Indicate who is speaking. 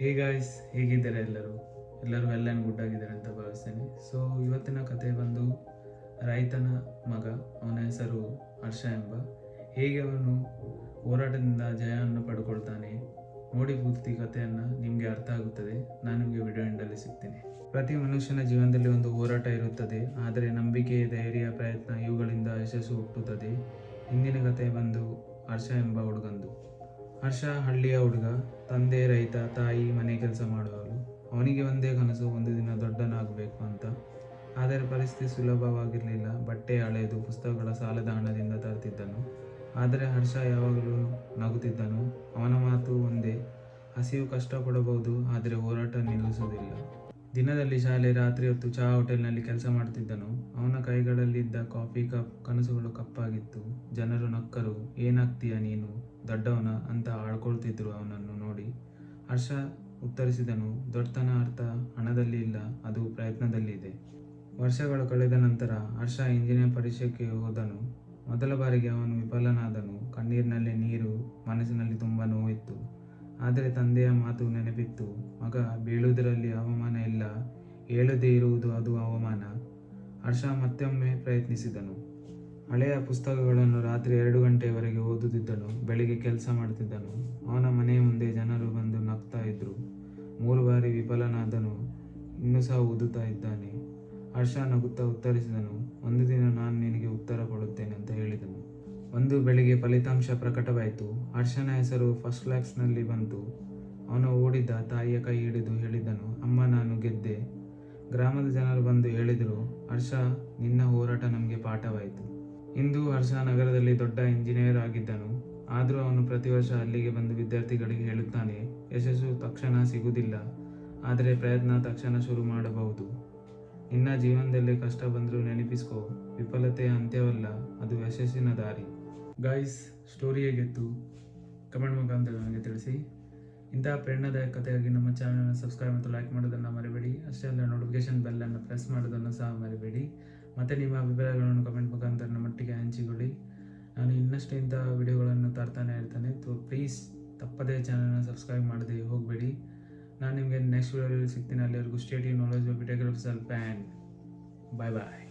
Speaker 1: Hey guys ಹೇಗಿದ್ದಾರೆ ಎಲ್ಲರೂ? ಎಲ್ಲರೂ ಎಲ್ಲ ಗುಡ್ ಆಗಿದ್ದಾರೆ ಅಂತ ಭಾವಿಸ್ತೇನೆ. ಸೊ ಇವತ್ತಿನ ಕತೆ ಬಂದು ರೈತನ ಮಗ, ಅವನ ಹೆಸರು ಹರ್ಷ ಎಂಬ. ಹೇಗೆ ಅವನು ಹೋರಾಟದಿಂದ ಜಯವನ್ನು ಪಡ್ಕೊಳ್ತಾನೆ? ನೋಡಿ ಪೂರ್ತಿ ಕಥೆಯನ್ನು, ನಿಮಗೆ ಅರ್ಥ ಆಗುತ್ತದೆ. ನಾನು ನಿಮಗೆ ವಿಡಿಯೋ ಎಂಡಲ್ಲಿ ಸಿಗ್ತೇನೆ. ಪ್ರತಿ ಮನುಷ್ಯನ ಜೀವನದಲ್ಲಿ ಒಂದು ಹೋರಾಟ ಇರುತ್ತದೆ. ಆದರೆ ನಂಬಿಕೆ, ಧೈರ್ಯ, ಪ್ರಯತ್ನ ಇವುಗಳಿಂದ ಯಶಸ್ಸು ಹುಟ್ಟುತ್ತದೆ. ಹಿಂದಿನ ಕತೆ ಬಂದು ಹರ್ಷ ಎಂಬ ಹುಡುಗಂದು. ಹರ್ಷ ಹಳ್ಳಿಯ ಹುಡುಗ, ತಂದೆ ರೈತ, ತಾಯಿ ಮನೆ ಕೆಲಸ ಮಾಡುವವರು ಅವನಿಗೆ ಒಂದೇ ಕನಸು, ಒಂದು ದಿನ ದೊಡ್ಡನಾಗಬೇಕು ಅಂತ. ಆದರೆ ಪರಿಸ್ಥಿತಿ ಸುಲಭವಾಗಿರಲಿಲ್ಲ. ಬಟ್ಟೆ ಅಳೆದು ಪುಸ್ತಕಗಳ ಸಾಲದ ಹಣದಿಂದ ತರ್ತಿದ್ದನು. ಆದರೆ ಹರ್ಷ ಯಾವಾಗಲೂ ನಗುತ್ತಿದ್ದನು. ಅವನ ಮಾತು ಒಂದೇ, ಹಸಿವು ಕಷ್ಟಪಡಬಹುದು, ಆದರೆ ಹೋರಾಟ ನಿಲ್ಲಿಸುವುದಿಲ್ಲ. ದಿನದಲ್ಲಿ ಶಾಲೆ, ರಾತ್ರಿ ಹೊತ್ತು ಚಹಾ ಹೋಟೆಲ್ನಲ್ಲಿ ಕೆಲಸ ಮಾಡುತ್ತಿದ್ದನು ಅವನ ಕೈಗಳಲ್ಲಿದ್ದ ಕಾಫಿ ಕಪ್ ಕನಸುಗಳು ಕಪ್ಪಾಗಿತ್ತು. ಜನರು ನಕ್ಕರು, ಏನಾಗ್ತೀಯ ನೀನು? ದೊಡ್ಡವನ ಅಂತ ಆಳ್ಕೊಳ್ತಿದ್ರು ಅವನನ್ನು ನೋಡಿ. ಹರ್ಷ ಉತ್ತರಿಸಿದನು, ದೊಡ್ಡತನ ಅರ್ಥ ಹಣದಲ್ಲಿ ಇಲ್ಲ, ಅದು ಪ್ರಯತ್ನದಲ್ಲಿ ಇದೆ. ವರ್ಷಗಳು ಕಳೆದ ನಂತರ ಹರ್ಷ ಇಂಜಿನಿಯರ್ ಪರೀಕ್ಷೆಗೆ ಹೋದನು. ಮೊದಲ ಬಾರಿಗೆ ಅವನು ವಿಫಲನಾದನು. ಕಣ್ಣೀರಿನಲ್ಲಿ ನೀರು, ಮನಸ್ಸಿನಲ್ಲಿ ತುಂಬ ನೋವಿತ್ತು. ಆದರೆ ತಂದೆಯ ಮಾತು ನೆನಪಿತ್ತು. ಮಗ, ಬೀಳುವುದರಲ್ಲಿ ಅವಮಾನ ಇಲ್ಲ ಏಳದೇ ಇರುವುದು ಅದು ಅವಮಾನ. ಹರ್ಷ ಮತ್ತೊಮ್ಮೆ ಪ್ರಯತ್ನಿಸಿದನು. ಹಳೆಯ ಪುಸ್ತಕಗಳನ್ನು ರಾತ್ರಿ ಎರಡು ಗಂಟೆಯವರೆಗೆ ಓದುತ್ತಿದ್ದನು. ಬೆಳಿಗ್ಗೆ ಕೆಲಸ ಮಾಡುತ್ತಿದ್ದನು. ಅವನ ಮನೆ ಮುಂದೆ ಜನರು ಬಂದು ನಗ್ತಾ ಇದ್ರು. ಮೂರು ಬಾರಿ ವಿಫಲನಾದನು. ಇನ್ನೂ ಸಹ ಓದುತ್ತಾ ಇದ್ದಾನೆ. ಹರ್ಷ ನಗುತ್ತಾ ಉತ್ತರಿಸಿದನು. ಒಂದು ದಿನ ನಾನು ನಿನಗೆ ಉತ್ತರ ಕೊಡುತ್ತೇನೆ ಅಂತ ಹೇಳಿದನು. ಒಂದು ಬೆಳಿಗ್ಗೆ ಫಲಿತಾಂಶ ಪ್ರಕಟವಾಯಿತು. ಹರ್ಷನ ಹೆಸರು ಫಸ್ಟ್ ಕ್ಲಾಸ್ನಲ್ಲಿ ಬಂತು. ಅವನು ಓಡಿದ ತಾಯಿಯ ಕೈ ಹಿಡಿದು ಹೇಳಿದನು, ಅಮ್ಮ, ನಾನು ಗೆದ್ದೆ. ಗ್ರಾಮದ ಜನರು ಬಂದು ಹೇಳಿದರು, ಹರ್ಷ, ನಿನ್ನ ಹೋರಾಟ ನಮಗೆ ಪಾಠವಾಯಿತು. ಇಂದು ಹರ್ಷ ನಗರದಲ್ಲಿ ದೊಡ್ಡ ಇಂಜಿನಿಯರ್ ಆಗಿದ್ದನು. ಆದರೂ ಅವನು ಪ್ರತಿ ವರ್ಷ ಅಲ್ಲಿಗೆ ಬಂದು ವಿದ್ಯಾರ್ಥಿಗಳಿಗೆ ಹೇಳುತ್ತಾನೆ, ಯಶಸ್ಸು ತಕ್ಷಣ ಸಿಗುವುದಿಲ್ಲ. ಆದರೆ ಪ್ರಯತ್ನ ತಕ್ಷಣ ಶುರು ಮಾಡಬಹುದು. ನಿನ್ನ ಜೀವನದಲ್ಲಿ ಕಷ್ಟ ಬಂದರೂ ನೆನಪಿಸ್ಕೋ, ವಿಫಲತೆ ಅಂತ್ಯವಲ್ಲ, ಅದು ಯಶಸ್ಸಿನ ದಾರಿ. ಗಾಯ್ಸ್ ಸ್ಟೋರಿ ಹೇಗಿತ್ತು ಕಮೆಂಟ್ ಮುಖಾಂತರ ನನಗೆ ತಿಳಿಸಿ. ಇಂತಹ ಪ್ರೇರಣಾದಾಯಕ ಕಥೆಗಾಗಿ ನಮ್ಮ ಚಾನಲನ್ನು ಸಬ್ಸ್ಕ್ರೈಬ್ ಮತ್ತು ಲೈಕ್ ಮಾಡೋದನ್ನು ಮರಿಬೇಡಿ. ಅಷ್ಟೇ ಅಲ್ಲ ನೋಟಿಫಿಕೇಶನ್ ಬೆಲ್ಲನ್ನು ಪ್ರೆಸ್ ಮಾಡೋದನ್ನು ಸಹ ಮರಿಬೇಡಿ. ಮತ್ತು ನಿಮ್ಮ ಅಭಿಪ್ರಾಯಗಳನ್ನು ಕಮೆಂಟ್ ಮುಖಾಂತರ ನಮ್ಮೊಟ್ಟಿಗೆ ಹಂಚಿಕೊಳ್ಳಿ. ನಾನು ಇನ್ನಷ್ಟು ಇಂಥ ವಿಡಿಯೋಗಳನ್ನು ತರ್ತಾನೆ ಇರ್ತಾನೆ. ತೋ ಪ್ಲೀಸ್ ತಪ್ಪದೇ ಚಾನಲ್ನ ಸಬ್ಸ್ಕ್ರೈಬ್ ಮಾಡದೆ ಹೋಗಬೇಡಿ. ನಾನು ನಿಮಗೆ ನೆಕ್ಸ್ಟ್ ವಿಡಿಯೋದಲ್ಲಿ ಸಿಗ್ತೀನಿ. ಅಲ್ಲಿವರೆಗೂ state knowledge self and bye bye